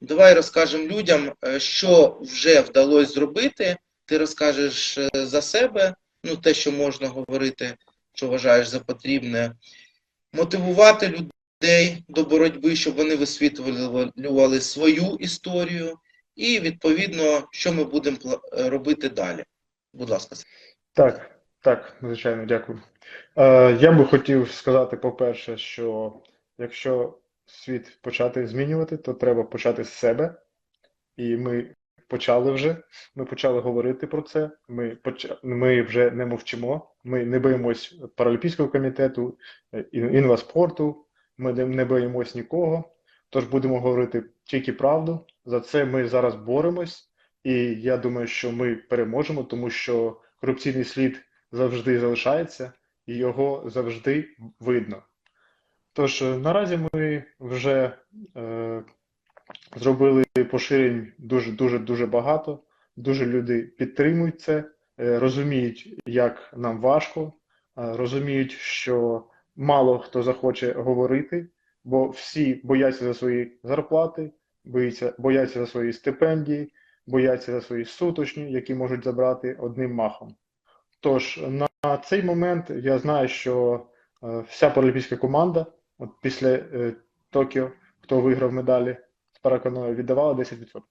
Давай розкажемо людям, е, що вже вдалося зробити. Ти розкажеш е, за себе, ну те, що можна говорити, що вважаєш за потрібне, мотивувати людей до боротьби, щоб вони висвітлювали свою історію, і відповідно, що ми будемо е, робити далі. Будь ласка. Так, так, звичайно, дякую. Е, я би хотів сказати, по-перше, що якщо світ почати змінювати, то треба почати з себе. І ми почали вже, ми почали говорити про це. Ми, поч... ми вже не мовчимо, ми не боїмось Паралімпійського комітету, е, ін- інваспорту, ми не боїмось нікого. Тож будемо говорити тільки правду. За це ми зараз боремось. І я думаю, що ми переможемо, тому що корупційний слід завжди залишається і його завжди видно. Тож е, наразі ми вже е, зробили поширень дуже дуже дуже багато. Дуже люди підтримують це, е, розуміють, як нам важко, е, розуміють, що мало хто захоче говорити, бо всі бояться за свої зарплати, бояться, бояться за свої стипендії, бояться за свої суточні, які можуть забрати одним махом. Тож на цей момент я знаю, що е, вся паралімпійська команда, от після е, Токіо, хто виграв медалі з параканою, віддавала 10%.